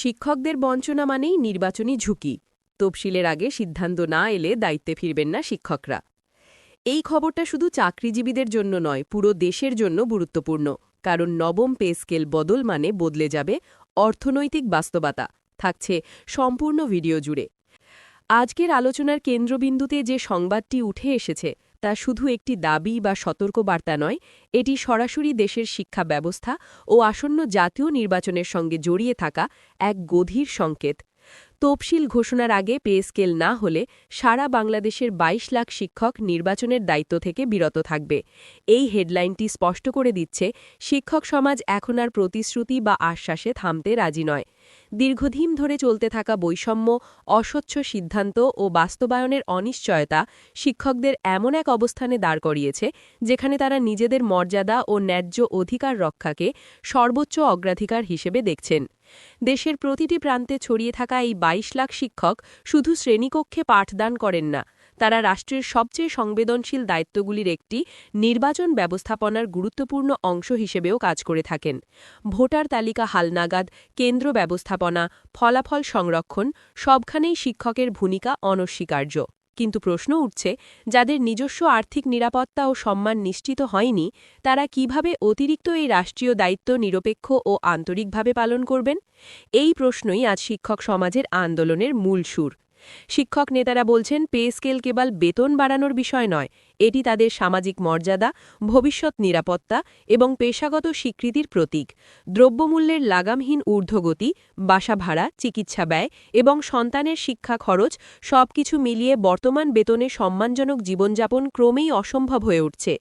শিক্ষকদের বঞ্চনা মানেই নির্বাচনী ঝুঁকি। তফসিলের আগে সিদ্ধান্ত না এলে দায়িত্বে ফিরবেন না শিক্ষকরা। এই খবরটা শুধু চাকরিজীবীদের জন্য নয়, পুরো দেশের জন্য গুরুত্বপূর্ণ। কারণ নবম পে স্কেল বদল মানে বদলে যাবে অর্থনৈতিক বাস্তবতা। থাকছে সম্পূর্ণ ভিডিও জুড়ে। আজকের আলোচনার কেন্দ্রবিন্দুতে যে সংবাদটি উঠে এসেছে তা শুধু একটি দাবি বা সতর্কবার্তা নয়, এটি সরাসরি দেশের শিক্ষা ব্যবস্থা ও আসন্ন জাতীয় নির্বাচনের সঙ্গে জড়িয়ে থাকা এক গভীর সংকেত। তফসিল ঘোষণার আগে পে স্কেল না হলে সারা বাংলাদেশের ২২ লাখ শিক্ষক নির্বাচনের দায়িত্ব থেকে বিরত থাকবে। এই হেডলাইনটি স্পষ্ট করে দিচ্ছে, শিক্ষক সমাজ এখন আর প্রতিশ্রুতি বা আশ্বাসে থামতে রাজি নয়। দীর্ঘদিন ধরে চলতে থাকা বৈষম্য, অস্বচ্ছ সিদ্ধান্ত ও বাস্তবায়নের অনিশ্চয়তা শিক্ষকদের এমন এক অবস্থানে দাঁড় করিয়েছে, যেখানে তারা নিজেদের মর্যাদা ও ন্যায্য অধিকার রক্ষাকে সর্বোচ্চ অগ্রাধিকার হিসেবে দেখছেন। দেশের প্রতিটি প্রান্তে ছড়িয়ে থাকা এই ২২ লাখ শিক্ষক শুধু শ্রেণীকক্ষে পাঠদান করেন না তারা রাষ্ট্রের সবচেয়ে সংবেদনশীল দায়িত্বগুলির একটি নির্বাচন ব্যবস্থাপনার গুরুত্বপূর্ণ অংশ হিসেবেও কাজ করে থাকেন। ভোটার তালিকা হালনাগাদ কেন্দ্র ব্যবস্থাপনা, ফলাফল সংরক্ষণ সবখানেই শিক্ষকের ভূমিকা অনস্বীকার্য। কিন্তু প্রশ্ন উঠছে, যাদের নিজস্ব আর্থিক নিরাপত্তা ও সম্মান নিশ্চিত হয়নি, তারা কীভাবে অতিরিক্ত এই রাষ্ট্রীয় দায়িত্ব নিরপেক্ষ ও আন্তরিকভাবে পালন করবেন? এই প্রশ্নই আজ শিক্ষক সমাজের আন্দোলনের মূল সুর। শিক্ষক নেতারা বলছেন, পে স্কেল কেবল বেতন বাড়ানোর বিষয় নয়, এটি তাদের সামাজিক মর্যাদা, ভবিষ্যৎ নিরাপত্তা এবং পেশাগত স্বীকৃতির প্রতীক। দ্রব্যমূল্যের লাগামহীন ঊর্ধ্বগতি, বাসা ভাড়া, চিকিৎসা ব্যয় এবং সন্তানের শিক্ষা খরচ সবকিছু মিলিয়ে বর্তমান বেতনে সম্মানজনক জীবনযাপন ক্রমেই অসম্ভব হয়ে উঠছে।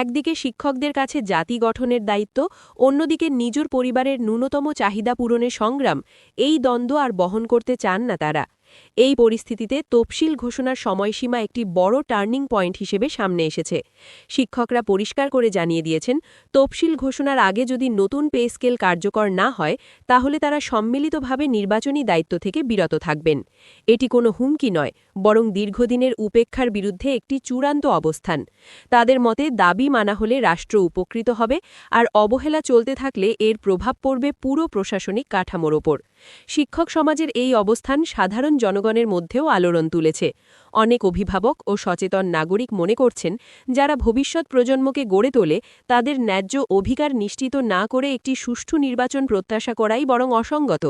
একদিকে শিক্ষকদের কাছে জাতি গঠনের দায়িত্ব, অন্যদিকে নিজের পরিবারের ন্যূনতম চাহিদা পূরণের সংগ্রাম, এই দ্বন্দ্ব আর বহন করতে চান না তারা। এই পরিস্থিতিতে তফসিল ঘোষণার সময়সীমা একটি বড় টার্নিং পয়েন্ট হিসেবে সামনে এসেছে। শিক্ষকরা পরিষ্কার করে জানিয়ে দিয়েছেন তফসিল ঘোষণার আগে যদি নতুন পে স্কেল কার্যকর না হয়, তাহলে তারা সম্মিলিতভাবে নির্বাচনী দায়িত্ব থেকে বিরত থাকবেন। এটি কোনো হুমকি নয় বরং দীর্ঘদিনের উপেক্ষার বিরুদ্ধে একটি চূড়ান্ত অবস্থান। তাদের মতে দাবি মানা হলে রাষ্ট্র উপকৃত হবে, আর অবহেলা চলতে থাকলে এর প্রভাব পড়বে পুরো প্রশাসনিক কাঠামোর ওপর। শিক্ষক সমাজের এই অবস্থান সাধারণ জনগণের মধ্যেও আলোড়ন তুলেছে। অনেক অভিভাবক ও সচেতন নাগরিক মনে করছেন, যারা ভবিষ্যৎ প্রজন্মকে গড়ে তোলে, তাদের ন্যায্য অধিকার নিশ্চিত না করে একটি সুষ্ঠু নির্বাচন প্রত্যাশা করাই বরং অসঙ্গত।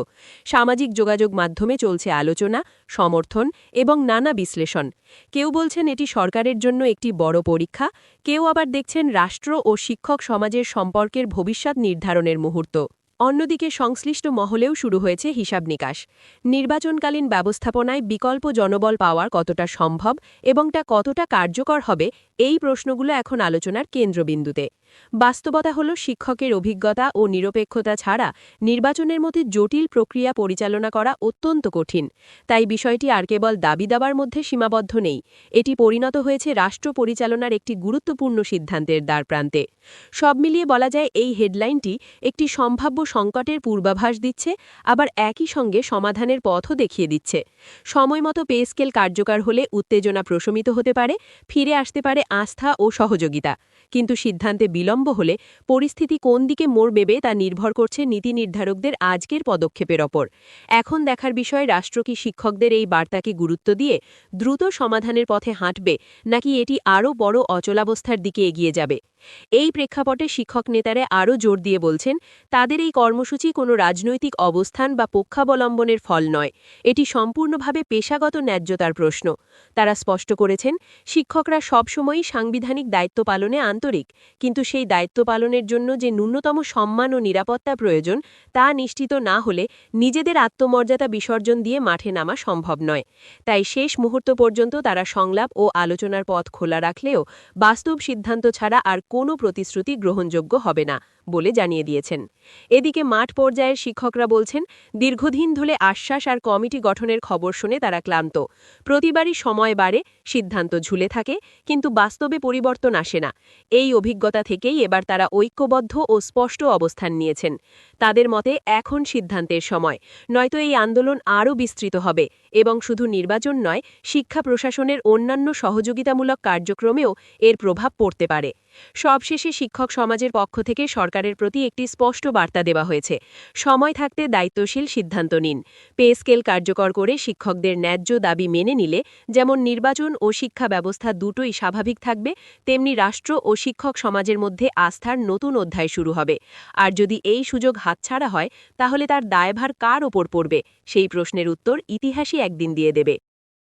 সামাজিক যোগাযোগ মাধ্যমে চলছে আলোচনা সমর্থন এবং নানা বিশ্লেষণ। কেউ বলছেন এটি সরকারের জন্য একটি বড় পরীক্ষা, কেউ আবার দেখছেন রাষ্ট্র ও শিক্ষক সমাজের সম্পর্কের ভবিষ্যৎ নির্ধারণের মুহূর্ত। অন্যদিকে সংশ্লিষ্ট মহলেও শুরু হয়েছে হিসাব নিকাশ। নির্বাচনকালীন ব্যবস্থাপনায় বিকল্প জনবল পাওয়ার কতটা সম্ভব এবং তা কতটা কার্যকর হবে, এই প্রশ্নগুলো এখন আলোচনার কেন্দ্রবিন্দুতে। বাস্তবতা হল শিক্ষকের অভিজ্ঞতা ও নিরপেক্ষতা ছাড়া নির্বাচনের মধ্যে জটিল প্রক্রিয়া পরিচালনা করা অত্যন্ত কঠিন। তাই বিষয়টি আর কেবল দাবি দাবার মধ্যে সীমাবদ্ধ নেই। এটি পরিণত হয়েছে রাষ্ট্র পরিচালনার একটি গুরুত্বপূর্ণ সিদ্ধান্তের দ্বারপ্রান্তে। সব মিলিয়ে বলা যায় এই হেডলাইনটি একটি সম্ভাব্য সংকটের পূর্বাভাস দিচ্ছে, আবার একই সঙ্গে সমাধানের পথও দেখিয়ে দিচ্ছে। সময়মতো পে স্কেল কার্যকর হলে উত্তেজনা প্রশমিত হতে পারে, ফিরে আসতে পারে আস্থা ও সহযোগিতা। কিন্তু সিদ্ধান্তে বিলম্ব হলে পরিস্থিতি কোন দিকে মোড় বেবে তা নির্ভর করছে নীতি নির্ধারকদের আজকের পদক্ষেপের ওপর। এখন দেখার বিষয়, রাষ্ট্র কি শিক্ষকদের এই বার্তাকে গুরুত্ব দিয়ে দ্রুত সমাধানের পথে হাঁটবে, নাকি এটি আরও বড় অচলাবস্থার দিকে এগিয়ে যাবে? এই প্রেক্ষাপটে শিক্ষক নেতারা আরও জোর দিয়ে বলছেন, তাদের এই কর্মসূচি কোনো রাজনৈতিক অবস্থান বা পক্ষাবলম্বনের ফল নয়। এটি সম্পূর্ণভাবে পেশাগত ন্যায্যতার প্রশ্ন। তারা স্পষ্ট করেছেন, শিক্ষকরা সবসময়ই সাংবিধানিক দায়িত্ব পালনে আন্তরিক, কিন্তু সেই দায়িত্ব পালনের জন্য যে ন্যূনতম সম্মান ও নিরাপত্তা প্রয়োজন, তা নিশ্চিত না হলে নিজেদের আত্মমর্যাদা বিসর্জন দিয়ে মাঠে নামা সম্ভব নয়। তাই শেষ মুহূর্ত পর্যন্ত তারা সংলাপ ও আলোচনার পথ খোলা রাখলেও বাস্তব সিদ্ধান্ত ছাড়া আর কোনো প্রতিশ্রুতি গ্রহণযোগ্য হবে না। বলে জানিয়ে দিয়েছেন। এদিকে মাঠ পর্যায়ের শিক্ষকরা বলছেন, দীর্ঘদিন ধরে আশ্বাস আর কমিটি গঠনের খবর শুনে তারা ক্লান্ত। প্রতিবারই সময় বাড়ে, সিদ্ধান্ত ঝুলে থাকে, কিন্তু বাস্তবে পরিবর্তন আসে না। এই অভিজ্ঞতা থেকেই এবার তারা ঐক্যবদ্ধ ও স্পষ্ট অবস্থান নিয়েছেন। তাদের মতে, এখন সিদ্ধান্তের সময়। নয়তো এই আন্দোলন আরও বিস্তৃত হবে এবং শুধু নির্বাচন নয়, শিক্ষা প্রশাসনের অন্যান্য সহযোগিতামূলক কার্যক্রমেও এর প্রভাব পড়তে পারে। সবশেষে শিক্ষক সমাজের পক্ষ থেকে সরকারের প্রতি একটি স্পষ্ট বার্তা দেওয়া হয়েছে। সময় থাকতে দায়িত্বশীল সিদ্ধান্ত নিন। পে স্কেল কার্যকর করে শিক্ষকদের ন্যায্য দাবি মেনে নিলে যেমন নির্বাচন ও শিক্ষা ব্যবস্থা দুটোই স্বাভাবিক থাকবে, তেমনি রাষ্ট্র ও শিক্ষক সমাজের মধ্যে আস্থার নতুন অধ্যায় শুরু হবে। আর যদি এই সুযোগ হাতছাড়া হয়, তাহলে তার দায়ভার কার ওপর পড়বে? সেই প্রশ্নের উত্তর ইতিহাসই একদিন দিয়ে দেবে।